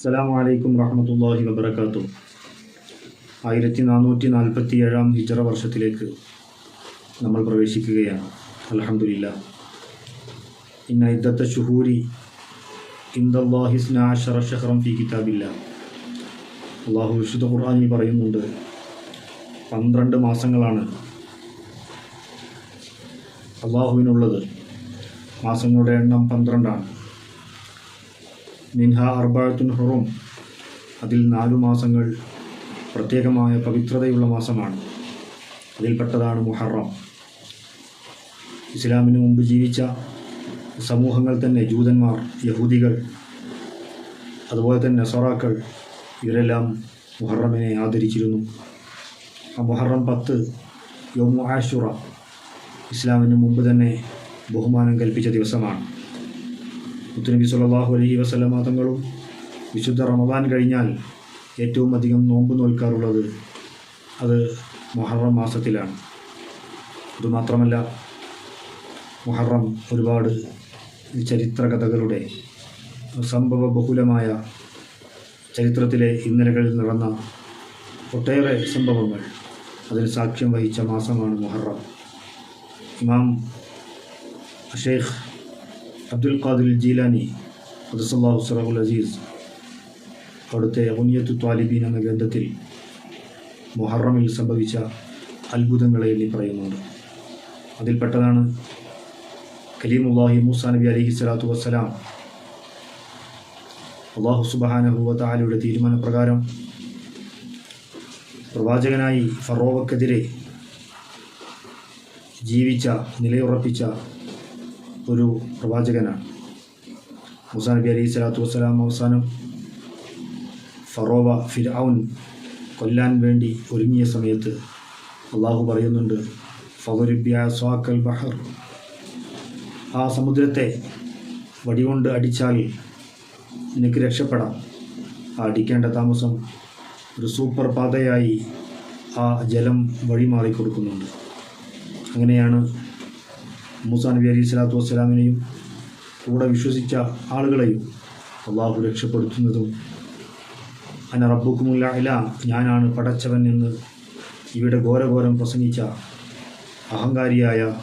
അസ്സലാമു അലൈക്കും വറഹമത്തല്ലാഹി വബറകാതുഹു. ആയിരത്തി നാനൂറ്റി നാൽപ്പത്തി ഏഴാം ഹിജറ വർഷത്തിലേക്ക് നമ്മൾ പ്രവേശിക്കുകയാണ്. അലഹമില്ല ഇന്ന ഇദ്ദത്തെ ഷുഹൂരി ഇന്ദല്ലാഹി സ്നാശറ ഷഹ്റം ഫി കിതാബില്ല. അള്ളാഹു വിശുദ്ധ ഖുർആനിൽ പറയുന്നുണ്ട് പന്ത്രണ്ട് മാസങ്ങളാണ് അള്ളാഹുവിനുള്ളത് മാസങ്ങളുടെ എണ്ണം പന്ത്രണ്ടാണ്. മിൻഹ അർബാഴത്തുൻ ഹുറും. അതിൽ നാലു മാസങ്ങൾ പ്രത്യേകമായ പവിത്രതയുള്ള മാസമാണ്. അതിൽപ്പെട്ടതാണ് മുഹറം. ഇസ്ലാമിന് മുമ്പ് ജീവിച്ച സമൂഹങ്ങൾ തന്നെ ജൂതന്മാർ യഹൂദികൾ അതുപോലെ തന്നെ സൊറാക്കൾ ഇവരെല്ലാം മുഹറമിനെ ആദരിച്ചിരുന്നു. ആ മുഹറം പത്ത് യോമു ആഷുറ ഇസ്ലാമിന് മുമ്പ് തന്നെ ബഹുമാനം കൽപ്പിച്ച ദിവസമാണ്. മുത്തുനബി സല്ലല്ലാഹു അലൈഹി വസല്ലമ തങ്ങളും വിശുദ്ധ റമദാൻ കഴിഞ്ഞാൽ ഏറ്റവും അധികം നോമ്പ് നോൽക്കാറുള്ളത് അത് മൊഹറം മാസത്തിലാണ്. അതുമാത്രമല്ല മൊഹറം ഒരുപാട് ചരിത്ര കഥകളുടെ സംഭവ ബഹുലമായ ചരിത്രത്തിലെ ഇന്നലകളിൽ നടന്ന ഒട്ടേറെ സംഭവങ്ങൾ അതിന് സാക്ഷ്യം വഹിച്ച മാസമാണ് മൊഹറം. ഇമാം ഷെയ്ഖ് അബ്ദുൽ ഖാദിൽ ജീലാനി അദസല്ലാഹു സറഹുൽ അസീസ് അവിടുത്തെ ഉനിയത്തു ത്വാലിബീൻ എന്ന ഗ്രന്ഥത്തിൽ മുഹറമിൽ സംഭവിച്ച അത്ഭുതങ്ങളെ എണ്ണി പറയുന്നുണ്ട്. അതിൽപ്പെട്ടതാണ് കലീമുല്ലാഹി മൂസാ നബി അലഹി സ്വലാത്തു വസ്സലാം അള്ളാഹു സുബാനഹുവ താലയുടെ തീരുമാനപ്രകാരം പ്രവാചകനായി ഫറോവക്കെതിരെ ജീവിച്ച നിലയുറപ്പിച്ച ഒരു പ്രവാചകനാണ്. മുസാ നബി അലൈഹി സ്വലാത്തു വസ്സലാം അവസാനം ഫറോവ ഫിർഔൻ കൊല്ലാൻ വേണ്ടി ഒരുങ്ങിയ സമയത്ത് അള്ളാഹു പറയുന്നുണ്ട് ഫവരുബ്യ സ്വാക്കൽ ബഹർ. ആ സമുദ്രത്തെ വടികൊണ്ട് അടിച്ചാൽ നിനക്ക് രക്ഷപ്പെടാം. ആ അടിക്കേണ്ട താമസം ഒരു സൂപ്പർ പാതയായി ആ ജലം വഴി കൊടുക്കുന്നുണ്ട് അങ്ങനെയാണ് മൂസാ നബി അലി സ്വലാത്തു വസ്സലാമിനെയും കൂടെ വിശ്വസിച്ച ആളുകളെയും അള്ളാഹു രക്ഷപ്പെടുത്തുന്നതും അന റബ്ബുക്കുമില്ല ഇല ഞാനാണ് പടച്ചവൻ എന്ന് ഇവിടെ ഘോരഘോരം പ്രസംഗിച്ച അഹങ്കാരിയായ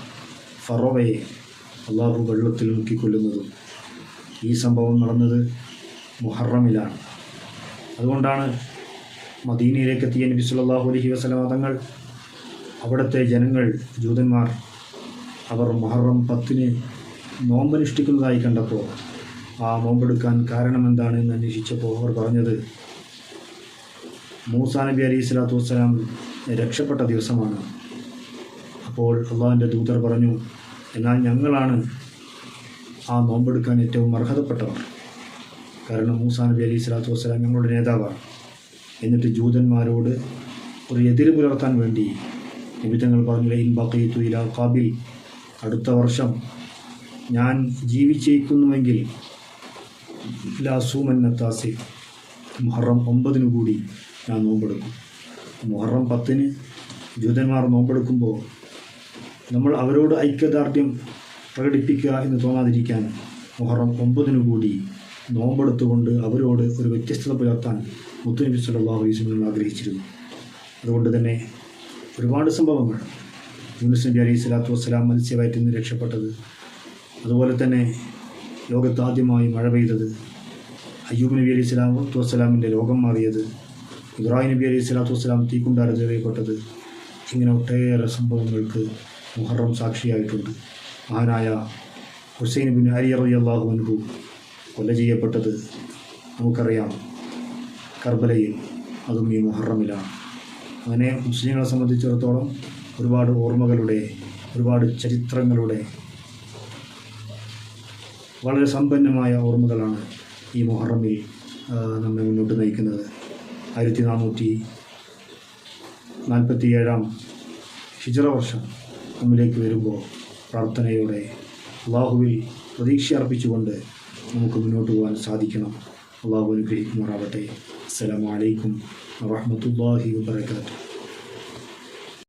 ഫറോവയെ അള്ളാഹു വെള്ളത്തിൽ മുക്കിക്കൊല്ലുന്നതും ഈ സംഭവം നടന്നത് മുഹറമിലാണ്. അതുകൊണ്ടാണ് മദീനയിലേക്ക് എത്തിയ നബി സല്ലല്ലാഹു അലൈഹി വസ്ലാം തങ്ങൾ അവിടുത്തെ ജനങ്ങൾ ജൂതന്മാർ അവർ മുഹറം പത്തിന് നോമ്പനുഷ്ഠിക്കുന്നതായി കണ്ടപ്പോൾ ആ നോമ്പെടുക്കാൻ കാരണമെന്താണ് എന്ന് അന്വേഷിച്ചപ്പോൾ അവർ പറഞ്ഞത് മൂസാ നബി അലൈഹി സ്വലാത്തു വസ്സലാം രക്ഷപ്പെട്ട ദിവസമാണ്. അപ്പോൾ അള്ളാഹിന്റെ ദൂതർ പറഞ്ഞു എന്നാൽ ഞങ്ങളാണ് ആ നോമ്പെടുക്കാൻ ഏറ്റവും അർഹതപ്പെട്ടവർ. കാരണം മൂസാ നബി അലൈഹി സ്വലാത്തു വസ്സലാം ഞങ്ങളുടെ നേതാവാണ്. എന്നിട്ട് ജൂതന്മാരോട് ഒരു എതിര് പുലർത്താൻ വേണ്ടി നിമിത്തങ്ങൾ പറഞ്ഞു ഇൻ ബക്കീത്തു ഇല കാബിൽ അടുത്ത വർഷം ഞാൻ ജീവിച്ചേക്കുന്നുവെങ്കിൽ ലാസൂമന്നത്താസി മുഹറം ഒമ്പതിന് കൂടി ഞാൻ നോമ്പെടുക്കും. മുഹറം പത്തിന് ജൂതന്മാർ നോമ്പെടുക്കുമ്പോൾ നമ്മൾ അവരോട് ഐക്യദാർഢ്യം പ്രകടിപ്പിക്കുക എന്ന് തോന്നാതിരിക്കാൻ മുഹറം ഒമ്പതിനു കൂടി നോമ്പെടുത്തുകൊണ്ട് അവരോട് ഒരു വ്യത്യസ്തത പുലർത്താൻ മുത്തുനബി സല്ലാഹു അലൈഹി ആഗ്രഹിച്ചിരുന്നു. അതുകൊണ്ട് തന്നെ ഒരുപാട് സംഭവങ്ങൾ യൂനുസ് നബി അലൈഹി സ്വലാത്തു വസ്സലാം മത്സ്യമായിട്ട് നിന്ന് രക്ഷപ്പെട്ടത്. അതുപോലെ തന്നെ ലോകത്ത് ആദ്യമായി മഴ പെയ്തത് അയ്യൂബ് നബി അലൈഹി സ്വലാത്തു വസ്സലാമിന്റെ രോഗം മാറിയത് ഇബ്രാഹിം നബി അലൈഹി സ്വലാത്തു വസ്സലാം തീക്കുണ്ടാരെറിയപ്പെട്ടത് ഇങ്ങനെ ഒട്ടേറെ സംഭവങ്ങൾക്ക് മുഹറം സാക്ഷിയായിട്ടുണ്ട്. മഹാനായ ഹുസൈൻ ബിൻ അലി അറി അള്ളാഹു അൻഹു കൊല ചെയ്യപ്പെട്ടത് നമുക്കറിയാം. കർബലയിൽ അതും ഈ മുഹറമിലാണ്. അങ്ങനെ മുസ്ലിങ്ങളെ സംബന്ധിച്ചിടത്തോളം ഒരുപാട് ഓർമ്മകളുടെ ഒരുപാട് ചരിത്രങ്ങളുടെ വളരെ സമ്പന്നമായ ഓർമ്മകളാണ് ഈ മൊഹറമിൽ നമ്മെ മുന്നോട്ട് നയിക്കുന്നത്. ആയിരത്തി നാനൂറ്റി നാൽപ്പത്തി ഏഴാം ഹിജറ വർഷം നമ്മിലേക്ക് വരുമ്പോൾ പ്രാർത്ഥനയോടെ അള്ളാഹുവിൽ പ്രതീക്ഷ അർപ്പിച്ചുകൊണ്ട് നമുക്ക് മുന്നോട്ട് പോകാൻ സാധിക്കണം. അള്ളാഹു അനുഗ്രഹിക്കുമാറാവട്ടെ. അസ്സലാമലൈക്കും വറഹ്മത്തുള്ളാഹി വബറകാതുഹു.